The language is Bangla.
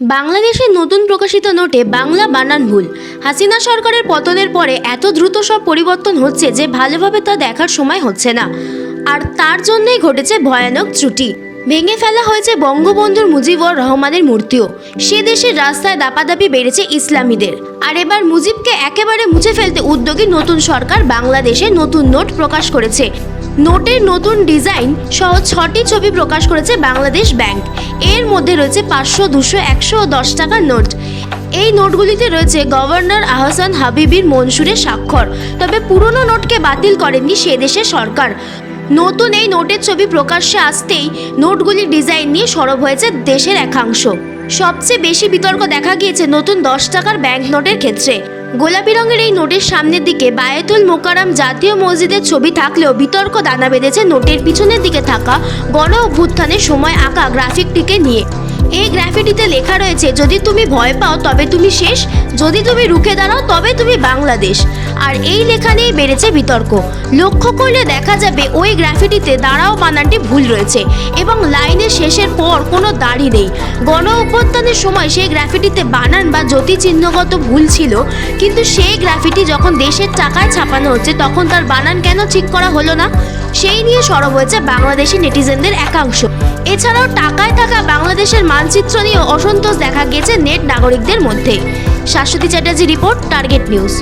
বাংলাদেশের নতুন প্রকাশিত নোটে বাংলা বানান ভুল। হাসিনা সরকারের পতনের পরে এত দ্রুত সব পরিবর্তন হচ্ছে যে ভালোভাবে তা দেখার সময় হচ্ছে না। আর তার জন্যই ঘটেছে ভয়ানক ত্রুটি। ভেঙে ফেলা হয়েছে বঙ্গবন্ধুর মুজিবুর রহমানের মূর্তিও। সে দেশের রাস্তায় দাপাদাপি বেড়েছে ইসলামীদের। আর এবার মুজিবকে একেবারে মুছে ফেলতে উদ্যোগী নতুন সরকার বাংলাদেশে নতুন নোট প্রকাশ করেছে। নোটের নতুন ডিজাইন সহ ছটি ছবি প্রকাশ করেছে বাংলাদেশ ব্যাংক। এর মধ্যে রয়েছে পাঁচশো, দুশো, একশো দশ টাকার নোট। এই নোটগুলিতে রয়েছে গভর্নর আহসান হাবিবির মনসুরের স্বাক্ষর। তবে পুরনো নোটকে বাতিল করেননি সে দেশের সরকার। নতুন এই নোটের ছবি প্রকাশ্যে আসতেই নোটগুলির ডিজাইন নিয়ে সরব হয়েছে দেশের একাংশ। সবচেয়ে বেশি বিতর্ক দেখা গিয়েছে নতুন দশ টাকার ব্যাংক নোটের ক্ষেত্রে। গোলাপি রঙের এই নোটের সামনের দিকে বায়তুল মোকারাম জাতীয় মসজিদের ছবি থাকলেও বিতর্ক দানা বেঁধেছে নোটের পিছনের দিকে থাকা গণ অভ্যুত্থানের সময় আঁকা গ্রাফিকটিকে নিয়ে। এই গ্রাফিটিতে লেখা রয়েছে, যদি তুমি ভয় পাও, তবে তুমি শেষ। যদি তুমি রুখে দাঁড়াও, তবে তুমি বাংলাদেশ। আর এই লেখা নিয়েই বেড়েছে বিতর্ক। লক্ষ্য করলে দেখা যাবে ওই গ্রাফিটিতে দাঁড়াও বানানটি ভুল রয়েছে এবং লাইনের শেষের পর কোনো দাড়ি নেই। গণ অভ্যুত্থানের সময় সেই গ্রাফিটিতে বানান বা জ্যোতি চিহ্নগত ভুল ছিল, কিন্তু সেই গ্রাফিটি যখন দেশের টাকায় ছাপানো হচ্ছে, তখন তার বানান কেন ঠিক করা হলো না? সেই নিয়ে সরব হয়েছে বাংলাদেশি নেটিজেনদের একাংশ। এছাড়াও টাকায় থাকা বাংলাদেশের মানচিত্র নিয়ে অসন্তোষ দেখা গেছে নেট নাগরিকদের মধ্যে। Shashwati Chatterjee report, target news.